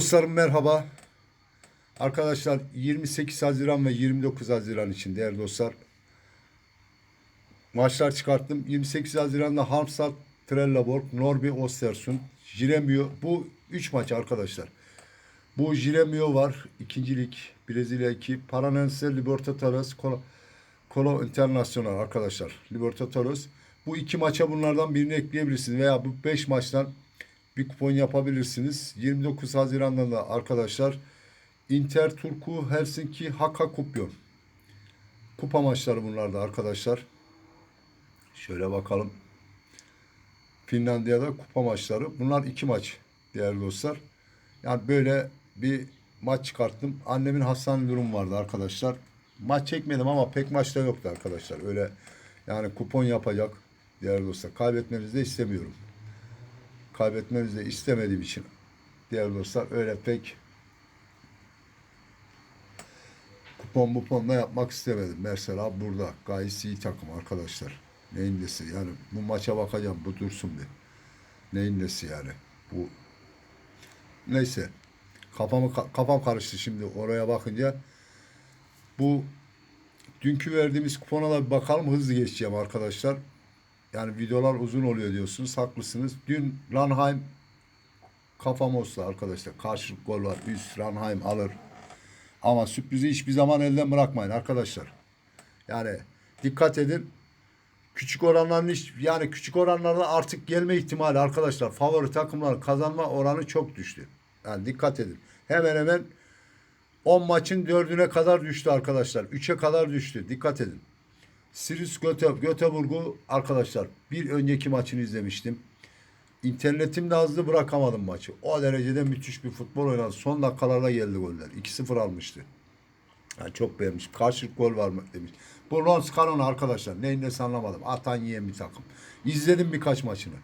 Dostlarım merhaba. Arkadaşlar 28 Haziran ve 29 Haziran için değerli dostlar maçlar çıkarttım. 28 Haziran'da Halmstad, Trelleborg, Norby, Ostersund, Jiremio. Bu 3 maç arkadaşlar. Bu Jiremio var. ikinci lig Brezilya 2. Paranense Libertadores Colo, Colo Internacional arkadaşlar. Libertadores. Bu iki maça bunlardan birini ekleyebilirsiniz. Veya bu 5 maçtan bir kupon yapabilirsiniz. 29 Haziran'da da arkadaşlar Inter Turku Helsinki Haka Kupyon. Kupa maçları bunlar da arkadaşlar. Şöyle bakalım. Finlandiya'da kupa maçları. Bunlar iki maç değerli dostlar. Yani böyle bir maç çıkarttım. Annemin hastane durumu vardı arkadaşlar. Maç çekmedim ama pek maçta yoktu arkadaşlar. Öyle yani kupon yapacak değerli dostlar. Kaybetmenizi de istemiyorum. Kaybetmenizi de istemediğim için değerli dostlar öyle pek kupon bupon da yapmak istemedim. Mesela burada gayet iyi takım arkadaşlar. Neyin nesi yani bu maça bakacağım bu dursun bir. Neyin nesi yani bu neyse kafamı kafam karıştı şimdi oraya bakınca bu dünkü verdiğimiz kupona da bir bakalım hızlı geçeceğim arkadaşlar. Yani videolar uzun oluyor diyorsunuz. Haklısınız. Dün Ranheim kafam olsa arkadaşlar. Karşılık gol var. Üst Ranheim alır. Ama sürprizi hiçbir zaman elden bırakmayın arkadaşlar. Yani dikkat edin. Küçük oranların hiç yani küçük oranlarda artık gelme ihtimali arkadaşlar. Favori takımların kazanma oranı çok düştü. Yani dikkat edin. Hemen hemen 10 maçın 4'üne kadar düştü arkadaşlar. 3'e kadar düştü. Dikkat edin. Sirius Göte, Göteborg'u arkadaşlar bir önceki maçını izlemiştim. İnternetimde hızlı bırakamadım maçı. O derecede müthiş bir futbol oynadı. Son dakikalarda geldi goller. 2-0 almıştı. Yani çok beğenmiş. Karşılık gol var mı demiş. Bu Lons Canon arkadaşlar. Neyin nesi anlamadım. Atan yiyen bir takım. İzledim birkaç maçını.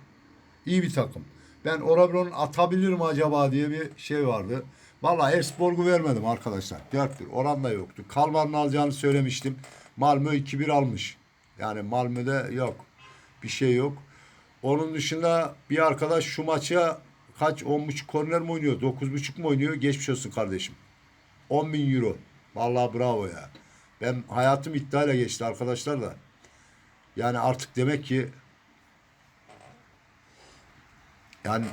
İyi bir takım. Ben Orabron'un atabilir mi acaba diye bir şey vardı. Vallahi Ersborg'u vermedim arkadaşlar. 4-1. Oran da yoktu. Kalmar'ın alacağını söylemiştim. Malmö 2-1 almış. Yani Malmö'de yok. Bir şey yok. Onun dışında bir arkadaş şu maça kaç 10.5 korner mi oynuyor? 9.5 mu oynuyor? Geçmiş olsun kardeşim. 10 bin euro. Vallahi bravo ya. Ben hayatım iddiayla geçti arkadaşlar da. Yani artık demek ki yani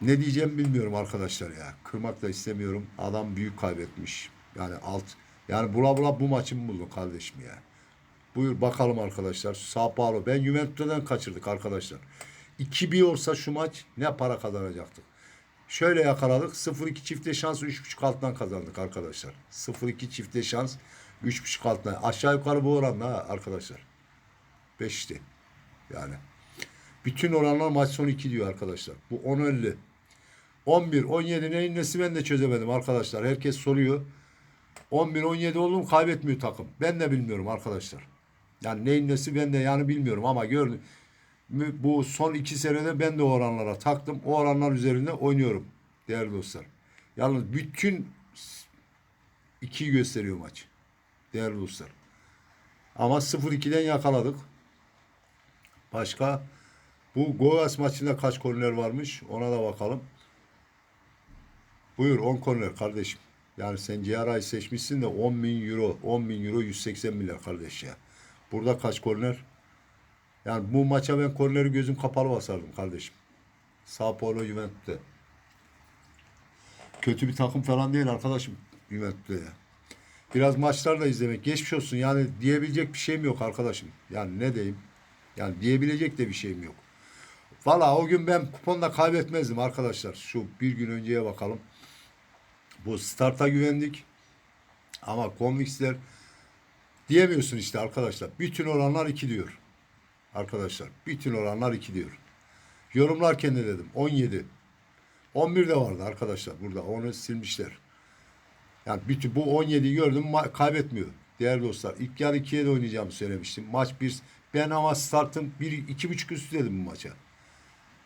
ne diyeceğim bilmiyorum arkadaşlar ya. Kırmak da istemiyorum. Adam büyük kaybetmiş. Yani alt yani bula bula bu maçı mı buldun kardeşim ya? Buyur bakalım arkadaşlar. Sao Paulo. Ben Juventus'tan kaçırdık arkadaşlar. 2-1 olsa şu maç ne para kazanacaktık? Şöyle yakaladık. 0-2 çifte şans 3.5 alttan kazandık arkadaşlar. 0-2 çifte şans 3.5 alttan. Aşağı yukarı bu oranla arkadaşlar. 5'ti. Yani. Bütün oranlar maç sonu 2 diyor arkadaşlar. Bu 10-50. 11, 17 neyin nesi ben de çözemedim arkadaşlar. Herkes soruyor. 11-17 oldu mu kaybetmiyor takım. Ben de bilmiyorum arkadaşlar. Yani neyin nesi ben de yani bilmiyorum ama gördüm. Bu son iki senede ben de o oranlara taktım. O oranlar üzerinde oynuyorum değerli dostlar. Yalnız bütün ikiyi gösteriyor maç. Değerli dostlar. Ama 0-2'den yakaladık. Başka bu Goas maçında kaç korner varmış ona da bakalım. Buyur 10 korner kardeşim. Yani sen Ciara'yı seçmişsin de 10 bin euro. 10 bin euro 180 milyar kardeş ya. Burada kaç korner? Yani bu maça ben korneri gözüm kapalı basardım kardeşim. Sao Paulo Juventus'te. Kötü bir takım falan değil arkadaşım Juventus'te ya. Biraz maçlar da izlemek. Geçmiş olsun. Yani diyebilecek bir şeyim yok arkadaşım. Yani ne diyeyim? Yani diyebilecek de bir şeyim yok. Valla o gün ben kuponda kaybetmezdim arkadaşlar. Şu bir gün önceye bakalım. Bu starta güvendik. Ama Convix'ler diyemiyorsun işte arkadaşlar. Bütün oranlar 2 diyor. Arkadaşlar bütün oranlar 2 diyor. Yorumlarken de dedim 17. 11 de vardı arkadaşlar burada. Onu silmişler. Yani bütün bu 17'yi gördüm kaybetmiyor. Değerli dostlar. İlk yarı 2'ye de oynayacağımı söylemiştim. Maç 1. Ben ama startın 1 2,5 üstü dedim bu maça.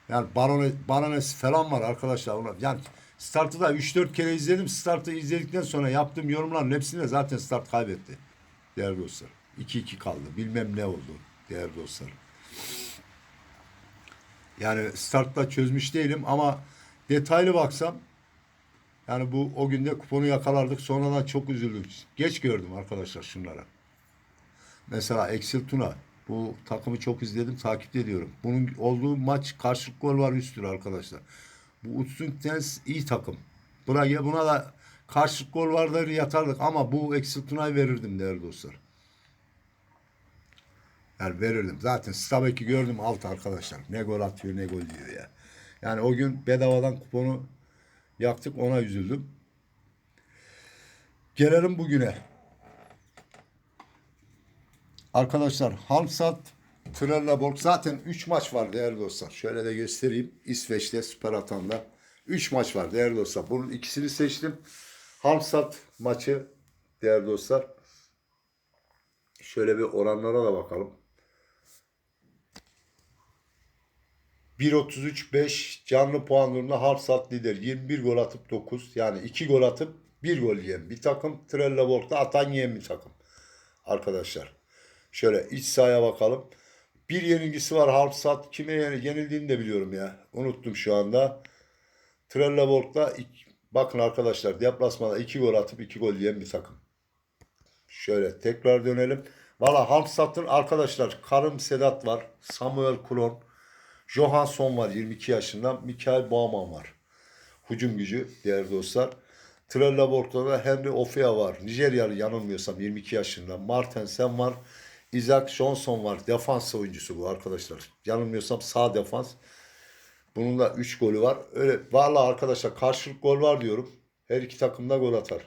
Yani Barone, Barones falan var arkadaşlar. Yani startı da 3-4 kere izledim. Startı izledikten sonra yaptığım yorumların hepsinde zaten start kaybetti. Değerli dostlar. 2-2 kaldı. Bilmem ne oldu. Değerli dostlar. Yani startla çözmüş değilim ama detaylı baksam Yani bu o günde kuponu yakalardık. Sonradan çok üzüldüm. Geç gördüm arkadaşlar şunları. Mesela Eksil Tuna. Bu takımı çok izledim, takip ediyorum. Bunun olduğu maç karşılık gol var üstür arkadaşlar. Bu Utsünkens iyi takım. Buna, buna da karşılık gol vardır yatardık ama bu Tuna'yı verirdim değerli dostlar. Yani verirdim. Zaten Stabek'i gördüm alt arkadaşlar. Ne gol atıyor ne gol diyor ya. Yani o gün bedavadan kuponu yaktık ona üzüldüm. Gelelim bugüne. Arkadaşlar Halmstad Trelleborg zaten 3 maç var değerli dostlar. Şöyle de göstereyim. İsveç'te Süper Atan'da 3 maç var değerli dostlar. Bunun ikisini seçtim. Halmstad maçı değerli dostlar. Şöyle bir oranlara da bakalım. 1.33-5 canlı puan durumunda Halmstad lider. 21 gol atıp 9. Yani 2 gol atıp 1 gol yiyen bir takım. Trelleborg'da atan yiyen bir takım. Arkadaşlar. Şöyle iç sahaya bakalım. Bir yenilgisi var Halmstad. Kime yenil- yenildiğini de biliyorum ya. Unuttum şu anda. Trelleborg'da bakın arkadaşlar deplasmanda 2 gol atıp 2 gol yiyen bir takım. Şöyle tekrar dönelim. Valla Halmstad'ın arkadaşlar Karım Sedat var. Samuel Klon. Johansson var 22 yaşında. Mikael Baumann var. Hücum gücü değerli dostlar. Trelleborg'da da Henry Ofea var. Nijeryalı yanılmıyorsam 22 yaşında. Martensen var. Isaac Johnson var. Defans oyuncusu bu arkadaşlar. Yanılmıyorsam sağ defans. Bunun da 3 golü var. Öyle valla arkadaşlar karşılık gol var diyorum. Her iki takım da gol atar.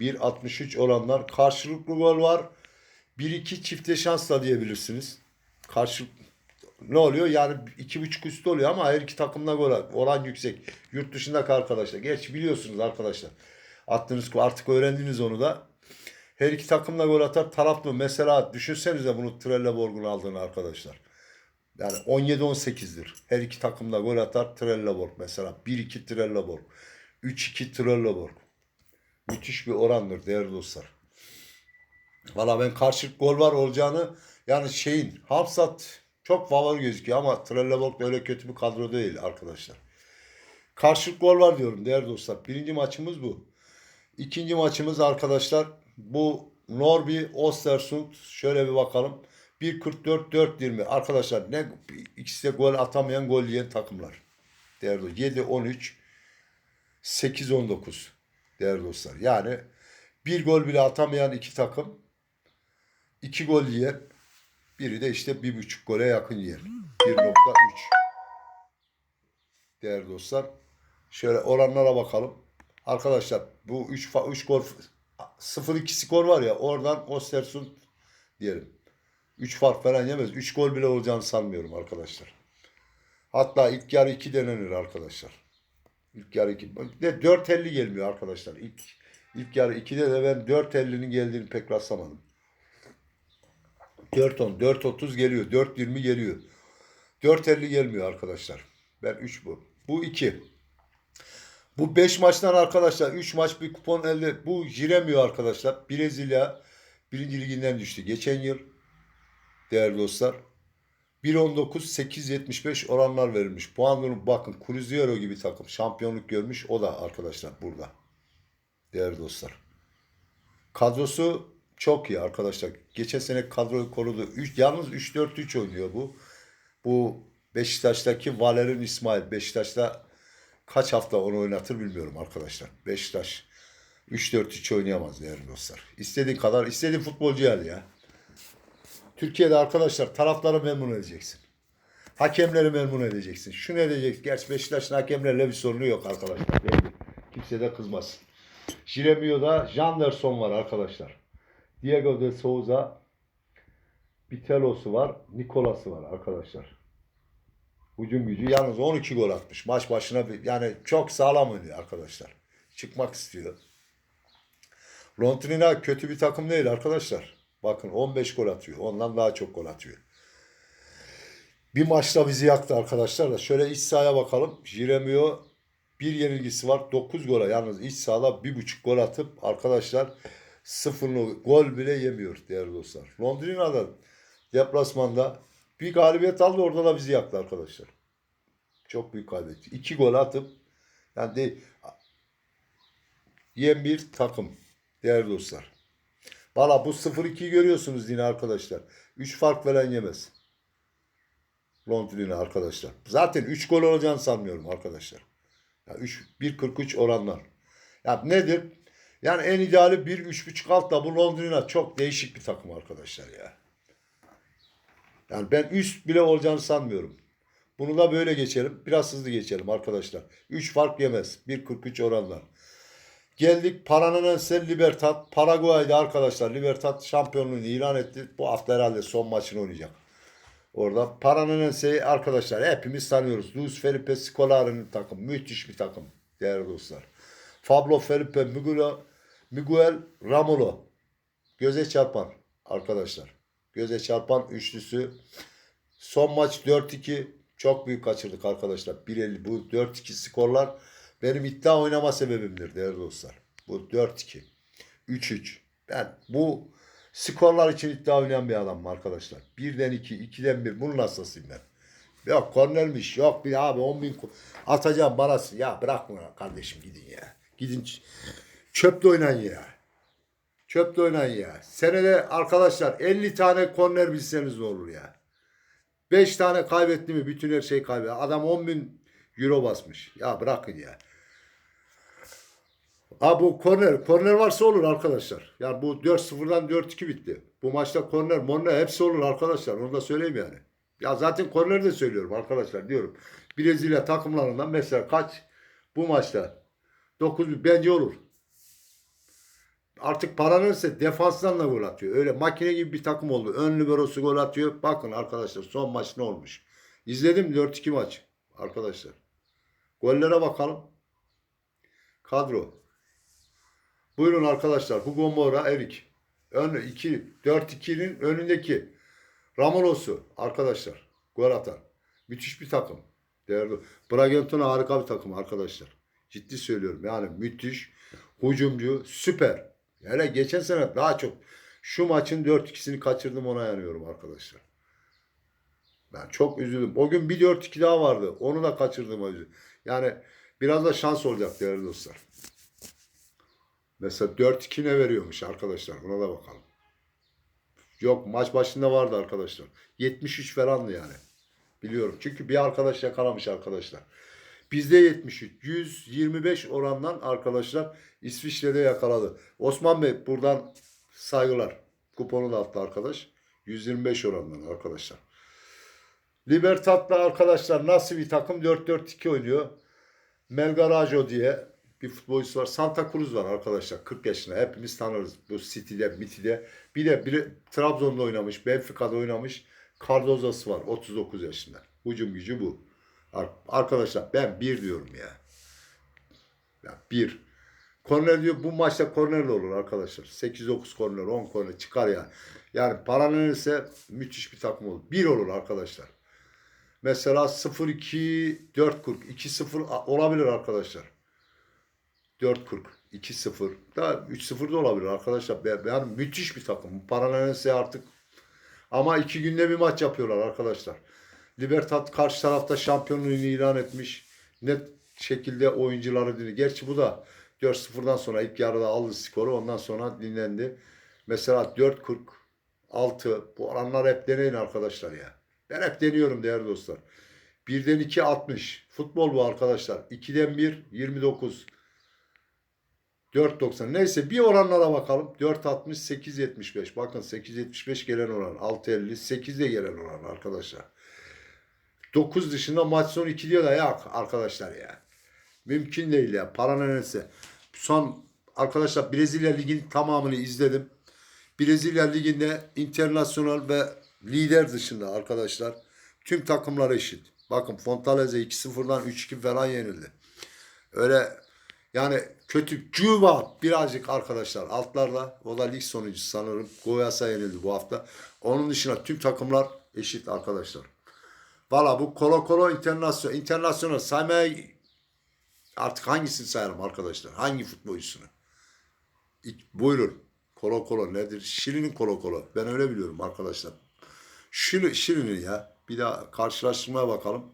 1.63 oranlar. Karşılıklı gol var. 1-2 çifte şansla diyebilirsiniz. Karşılık ne oluyor? Yani iki buçuk üstü oluyor ama her iki takımda gol at- oran yüksek. Yurt dışındaki arkadaşlar. Geç biliyorsunuz arkadaşlar. Attığınız artık öğrendiniz onu da. Her iki takımda gol atar taraflı. Mesela düşünsenize bunu Trelleborg'un aldığını arkadaşlar. Yani 17-18'dir. Her iki takımda gol atar Trelleborg mesela. 1-2 Trelleborg. 3-2 Trelleborg. Müthiş bir orandır değerli dostlar. Valla ben karşılık gol var olacağını yani şeyin Hamsat çok favori gözüküyor ama Trelleborg öyle kötü bir kadro değil arkadaşlar. Karşılık gol var diyorum değerli dostlar. Birinci maçımız bu. İkinci maçımız arkadaşlar bu Norby Ostersund şöyle bir bakalım. 1.44-4.20 arkadaşlar ne ikisi de gol atamayan gol yiyen takımlar. Değerli dostlar. 7-13 8-19 değerli dostlar. Yani bir gol bile atamayan iki takım iki gol yiyen biri de işte bir buçuk gole yakın yiyen. 1.3 değerli dostlar. Şöyle oranlara bakalım. Arkadaşlar bu 3 3 gol 0-2 skor var ya oradan Ostersund diyelim. 3 fark falan yemez. 3 gol bile olacağını sanmıyorum arkadaşlar. Hatta ilk yarı 2 denenir arkadaşlar. İlk yarı 2. De 4.50 gelmiyor arkadaşlar. İlk ilk yarı 2'de de ben 4.50'nin geldiğini pek rastlamadım. 4.10, 4.30 geliyor. 4.20 geliyor. 4.50 gelmiyor arkadaşlar. Ben 3 bu. Bu 2. Bu 5 maçtan arkadaşlar 3 maç bir kupon elde. Bu giremiyor arkadaşlar. Brezilya 1. liginden düştü. Geçen yıl değerli dostlar. 1.19 8.75 oranlar verilmiş. Puanları bakın Cruzeiro gibi takım şampiyonluk görmüş. O da arkadaşlar burada. Değerli dostlar. Kadrosu çok iyi arkadaşlar. Geçen sene kadroyu korudu. Üç, yalnız 3-4-3 oynuyor bu. Bu Beşiktaş'taki Valer'in İsmail. Beşiktaş'ta kaç hafta onu oynatır bilmiyorum arkadaşlar. Beşiktaş 3-4-3 oynayamaz değerli dostlar. İstediğin kadar, istediğin futbolcu gel ya. Türkiye'de arkadaşlar tarafları memnun edeceksin. Hakemleri memnun edeceksin. Şunu edeceksin. Gerçi Beşiktaş'ın hakemlerle bir sorunu yok arkadaşlar. Belli. Kimse de kızmasın. Jiremio'da Janderson var arkadaşlar. Diego de Souza Bitelos'u var. Nicolas'ı var arkadaşlar. Hücum gücü yalnız 12 gol atmış. Maç başına bir, yani çok sağlam oynuyor arkadaşlar. Çıkmak istiyor. Lontrina kötü bir takım değil arkadaşlar. Bakın 15 gol atıyor. Ondan daha çok gol atıyor. Bir maçta bizi yaktı arkadaşlar da. Şöyle iç sahaya bakalım. Jiremio bir yenilgisi var. 9 gola yalnız iç sahada 1.5 gol atıp arkadaşlar sıfırlı gol bile yemiyor değerli dostlar. Londrina'da deplasmanda bir galibiyet aldı orada da bizi yaktı arkadaşlar. Çok büyük kaybetti. 2 gol atıp yani de, yiyen bir takım. Değerli dostlar. Valla bu 0-2'yi görüyorsunuz yine arkadaşlar. 3 fark veren yemez. Londrina arkadaşlar. Zaten 3 gol olacağını sanmıyorum arkadaşlar. Ya 3 1.43 oranlar. Ya nedir? Yani en ideali 1-3.5 alt da bu Londrina çok değişik bir takım arkadaşlar ya. Yani ben üst bile olacağını sanmıyorum. Bunu da böyle geçelim. Biraz hızlı geçelim arkadaşlar. 3 fark yemez. 1.43 oranlar. Geldik Paranense Libertad. Paraguay'da arkadaşlar Libertad şampiyonluğunu ilan etti. Bu hafta herhalde son maçını oynayacak. Orada Paranense'yi arkadaşlar hepimiz tanıyoruz. Luis Felipe Scolari'nin takım. Müthiş bir takım değerli dostlar. Pablo Felipe Miguel, Miguel Ramolo. Göze çarpan arkadaşlar. Göze çarpan üçlüsü. Son maç 4-2. Çok büyük kaçırdık arkadaşlar. 1-50 bu 4-2 skorlar benim iddia oynama sebebimdir değerli dostlar. Bu 4-2. 3-3. Ben bu skorlar için iddia oynayan bir adamım arkadaşlar. 1'den 2, 2'den 1. Bunun hastasıyım ben. Yok kornermiş. Yok bir abi 10 bin atacağım bana. Ya bırakma kardeşim gidin ya. Gidin çöpte oynayın ya. Çöpte oynayın ya. Senede arkadaşlar 50 tane korner bilseniz olur ya. 5 tane kaybetti mi bütün her şeyi kaybeder. Adam 10 bin euro basmış. Ya bırakın ya. Ha bu korner. Korner varsa olur arkadaşlar. Yani bu 4-0'dan 4-2 bitti. Bu maçta korner, morner hepsi olur arkadaşlar. Onu da söyleyeyim yani. Ya zaten korneri de söylüyorum arkadaşlar diyorum. Brezilya takımlarından mesela kaç bu maçta 9 bence olur. Artık paranırsa defanstan da gol atıyor. Öyle makine gibi bir takım oldu. Ön liberosu gol atıyor. Bakın arkadaşlar son maç ne olmuş. İzledim 4-2 maç arkadaşlar. Gollere bakalım. Kadro. Buyurun arkadaşlar. Hugo Mora, Erik. Ön 2 4-2'nin önündeki Ramolos'u arkadaşlar. Gol atan. Müthiş bir takım. Değerli. Bragantino harika bir takım arkadaşlar. Ciddi söylüyorum. Yani müthiş. Hucumcu. Süper. Hele geçen sene daha çok. Şu maçın 4-2'sini kaçırdım ona yanıyorum arkadaşlar. Ben çok üzüldüm. O gün bir 4-2 daha vardı. Onu da kaçırdım üzüldüm. Yani biraz da şans olacak değerli dostlar. Mesela 4-2 ne veriyormuş arkadaşlar? Buna da bakalım. Yok maç başında vardı arkadaşlar. 73 falandı yani. Biliyorum. Çünkü bir arkadaş yakalamış arkadaşlar. Bizde 73. 125 orandan arkadaşlar İsviçre'de yakaladı. Osman Bey buradan saygılar. Kuponu da attı arkadaş. 125 orandan arkadaşlar. Libertad'da arkadaşlar nasıl bir takım 4-4-2 oynuyor. Melgarajo diye bir futbolcusu var. Santa Cruz var arkadaşlar. 40 yaşında. Hepimiz tanırız. Bu City'de, Miti'de. Bir de biri Trabzon'da oynamış. Benfica'da oynamış. Cardoza'sı var. 39 yaşında. Hücum gücü bu. Ar- Arkadaşlar ben bir diyorum ya. Ya bir. Korner diyor bu maçta kornerli olur arkadaşlar. 8-9 korner, 10 korner çıkar yani. Yani paranelirse müthiş bir takım olur. Bir olur arkadaşlar. Mesela 0-2, 4-40, 2-0 olabilir arkadaşlar. 4-40, 2-0, da 3-0 da olabilir arkadaşlar. Yani müthiş bir takım. Paranelirse artık ama iki günde bir maç yapıyorlar arkadaşlar. Libertad karşı tarafta şampiyonluğunu ilan etmiş. Net şekilde oyuncuları dinle. Gerçi bu da 4-0'dan sonra ilk yarıda aldı skoru. Ondan sonra dinlendi. Mesela 4-46 bu oranlar hep deneyin arkadaşlar ya. Ben hep deniyorum değerli dostlar. 1'den 2 60. Futbol bu arkadaşlar. 2'den 1 29. 4.90. Neyse bir oranlara bakalım. 4.60 8.75. Bakın 8.75 gelen oran. 6.50 8'de gelen oran arkadaşlar. 9 dışında maç sonu 2 diyor da ya arkadaşlar ya. Mümkün değil ya. Para neyse. Son arkadaşlar Brezilya Ligi'nin tamamını izledim. Brezilya Ligi'nde internasyonel ve lider dışında arkadaşlar tüm takımlar eşit. Bakın Fortaleza 2-0'dan 3-2 falan yenildi. Öyle yani kötü Cuba birazcık arkadaşlar altlarda. O da lig sonuncusu sanırım. Goyas'a yenildi bu hafta. Onun dışında tüm takımlar eşit arkadaşlar. Valla bu Kolo Kolo internasyon, internasyonel saymaya artık hangisini sayalım arkadaşlar? Hangi futbolcusunu? Buyurun. Kolo Kolo nedir? Şili'nin Kolo Kolo. Ben öyle biliyorum arkadaşlar. Şili, Şili'nin ya. Bir daha karşılaştırmaya bakalım.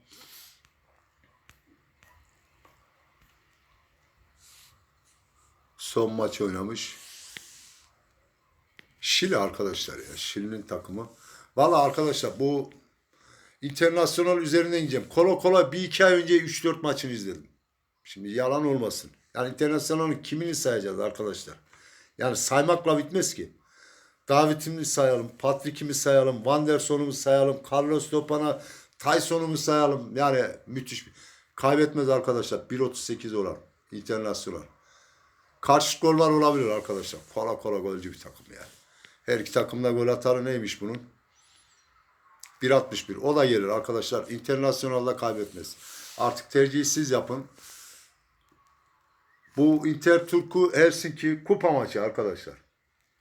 son maç oynamış. Şili arkadaşlar ya. Şili'nin takımı. Valla arkadaşlar bu internasyonel üzerinden gideceğim. Kola kola bir iki ay önce 3-4 maçını izledim. Şimdi yalan olmasın. Yani internasyonelin kimini sayacağız arkadaşlar? Yani saymakla bitmez ki. David'imi sayalım, Patrick'imi sayalım, Wanderson'u mu sayalım, Carlos Lopan'a, Tyson'u mu sayalım? Yani müthiş bir... Kaybetmez arkadaşlar. 1.38 olan internasyonel. Karşı gollar olabilir arkadaşlar. Kola kola golcü bir takım yani. Her iki takımda gol atarı neymiş bunun? 1.61. O da gelir arkadaşlar. İnternasyonalda kaybetmez. Artık tercihi siz yapın. Bu Inter Turku Helsinki kupa maçı arkadaşlar.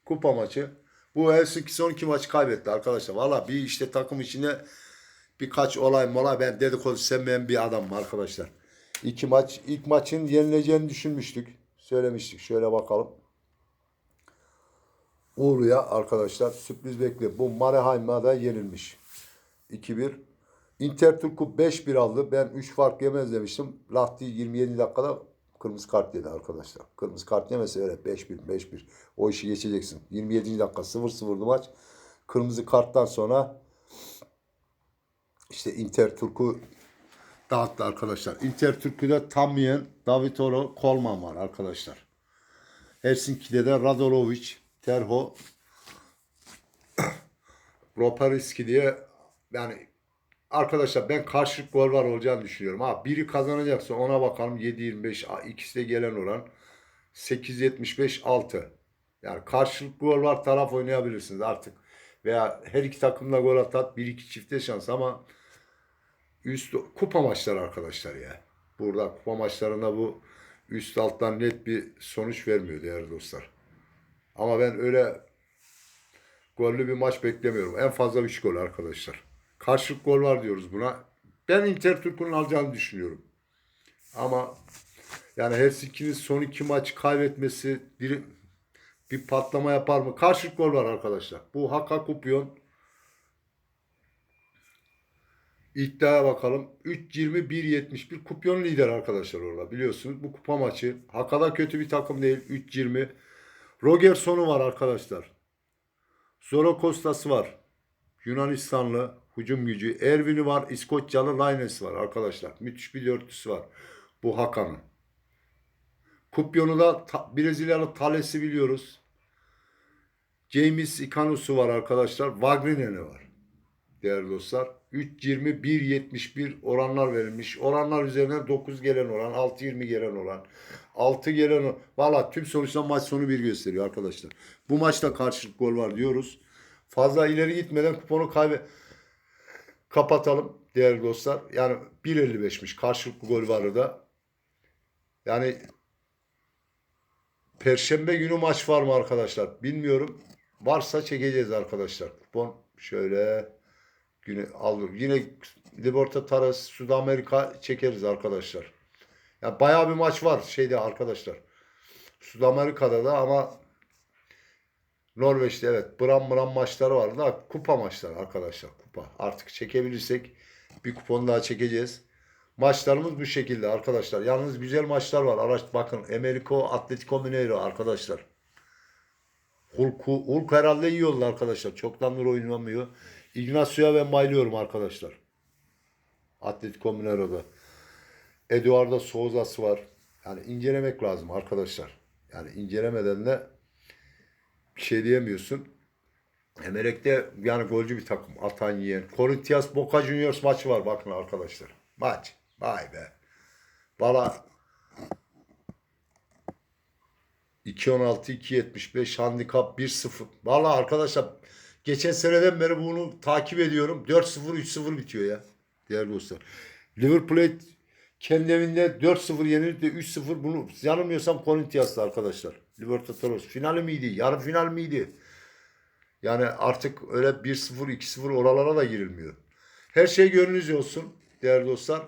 Kupa maçı. Bu Helsinki son iki maçı kaybetti arkadaşlar. Valla bir işte takım içinde birkaç olay mola ben dedikodu sevmeyen bir adamım arkadaşlar. İki maç, ilk maçın yenileceğini düşünmüştük. Söylemiştik. Şöyle bakalım. Uğur'ya arkadaşlar sürpriz bekliyor. Bu Mareheim'a da yenilmiş. 2-1. Inter Turku 5-1 aldı. Ben 3 fark yemez demiştim. Lahti 27 dakikada kırmızı kart yedi arkadaşlar. Kırmızı kart yemese öyle 5-1 5-1. O işi geçeceksin. 27. dakika 0-0'dı maç. Kırmızı karttan sonra işte Inter Turku dağıttı arkadaşlar. Inter Turku'da Tamiyen, Davitoro, Kolman var arkadaşlar. Helsinki'de de Radolovic, Terho, Ropariski diye yani arkadaşlar ben karşılık gol var olacağını düşünüyorum. Ha biri kazanacaksa ona bakalım 7-25 ikisi de gelen oran 8-75 6. Yani karşılık gol var taraf oynayabilirsiniz artık. Veya her iki takımda gol atat 1-2 çifte şans ama üst kupa maçları arkadaşlar ya. Burada kupa maçlarında bu üst alttan net bir sonuç vermiyor değerli dostlar. Ama ben öyle gollü bir maç beklemiyorum. En fazla 3 gol arkadaşlar. Karşılık gol var diyoruz buna. Ben Inter Turku'nun alacağını düşünüyorum. Ama yani Helsinki'nin son iki maç kaybetmesi bir, bir patlama yapar mı? Karşılık gol var arkadaşlar. Bu Haka Kupyon İddiaya bakalım. 3-20-1-71 kupyon lider arkadaşlar orada biliyorsunuz. Bu kupa maçı. Hakada kötü bir takım değil. 3-20. Rogerson'u var arkadaşlar. Zoro Kostas var. Yunanistanlı hücum gücü. Ervin'i var. İskoçyalı Lines var arkadaşlar. Müthiş bir dörtlüsü var. Bu Hakan'ın. Kupyonu da ta, Brezilyalı Tales'i biliyoruz. James Ikanus'u var arkadaşlar. Wagner'i var. Değerli dostlar. 3.20 1.71 oranlar verilmiş. Oranlar üzerine 9 gelen oran, 6.20 gelen oran, 6 gelen. Valla tüm sonuçta maç sonu bir gösteriyor arkadaşlar. Bu maçta karşılık gol var diyoruz. Fazla ileri gitmeden kuponu kaybe kapatalım değerli dostlar. Yani 1.55'miş karşılıklı gol varı da. Yani Perşembe günü maç var mı arkadaşlar? Bilmiyorum. Varsa çekeceğiz arkadaşlar. Kupon şöyle günü alır. Yine Libertadores, Sudamerika çekeriz arkadaşlar. Ya bayağı bir maç var şeyde arkadaşlar. Sudamerika'da da ama Norveç'te evet bram bram maçları var da kupa maçları arkadaşlar kupa. Artık çekebilirsek bir kupon daha çekeceğiz. Maçlarımız bu şekilde arkadaşlar. Yalnız güzel maçlar var. Araç bakın. Americo Atletico Mineiro arkadaşlar. Hulk, Hulk herhalde iyi oldu arkadaşlar. Çoktandır oynamıyor. Ignacio'ya ben bayılıyorum arkadaşlar. Atletico Mineiro'da. Eduardo Souza'sı var. Yani incelemek lazım arkadaşlar. Yani incelemeden de bir şey diyemiyorsun. Emerek'te yani golcü bir takım. Atan yiyen. Corinthians Boca Juniors maçı var bakın arkadaşlar. Maç. Vay be. Valla 2.16 2.75 handikap 1-0. Valla arkadaşlar geçen seneden beri bunu takip ediyorum. 4-0 3-0 bitiyor ya. Değerli dostlar. Liverpool kendi evinde 4-0 yenildi 3-0 bunu yanılmıyorsam Corinthians'ta arkadaşlar. Libertadores finali miydi? Yarı final miydi? Yani artık öyle 1-0 2-0 oralara da girilmiyor. Her şey gönlünüzce olsun değerli dostlar.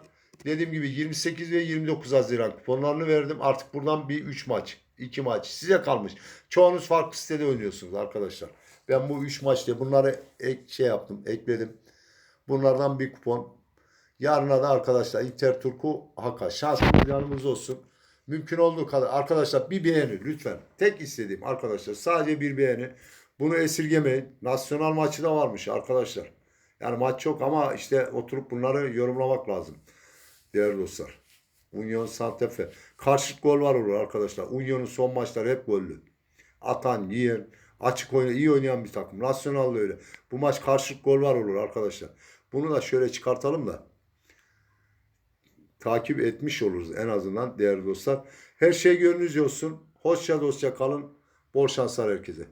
Dediğim gibi 28 ve 29 Haziran kuponlarını verdim. Artık buradan bir 3 maç, 2 maç size kalmış. Çoğunuz farklı sitede oynuyorsunuz arkadaşlar. Ben bu 3 maç bunları ek, şey yaptım, ekledim. Bunlardan bir kupon. Yarına da arkadaşlar Inter Turku Haka. Şansınız yanımız olsun. Mümkün olduğu kadar arkadaşlar bir beğeni lütfen. Tek istediğim arkadaşlar sadece bir beğeni. Bunu esirgemeyin. Nasyonal maçı da varmış arkadaşlar. Yani maç çok ama işte oturup bunları yorumlamak lazım. Değerli dostlar. Union Santefe. Karşılık gol var olur arkadaşlar. Union'un son maçları hep gollü. Atan, yiyen, açık oynayan, iyi oynayan bir takım. Nasyonal öyle. Bu maç karşılık gol var olur arkadaşlar. Bunu da şöyle çıkartalım da takip etmiş oluruz en azından değerli dostlar. Her şey gönlünüzce olsun. Hoşça dostça kalın. Bol şanslar herkese.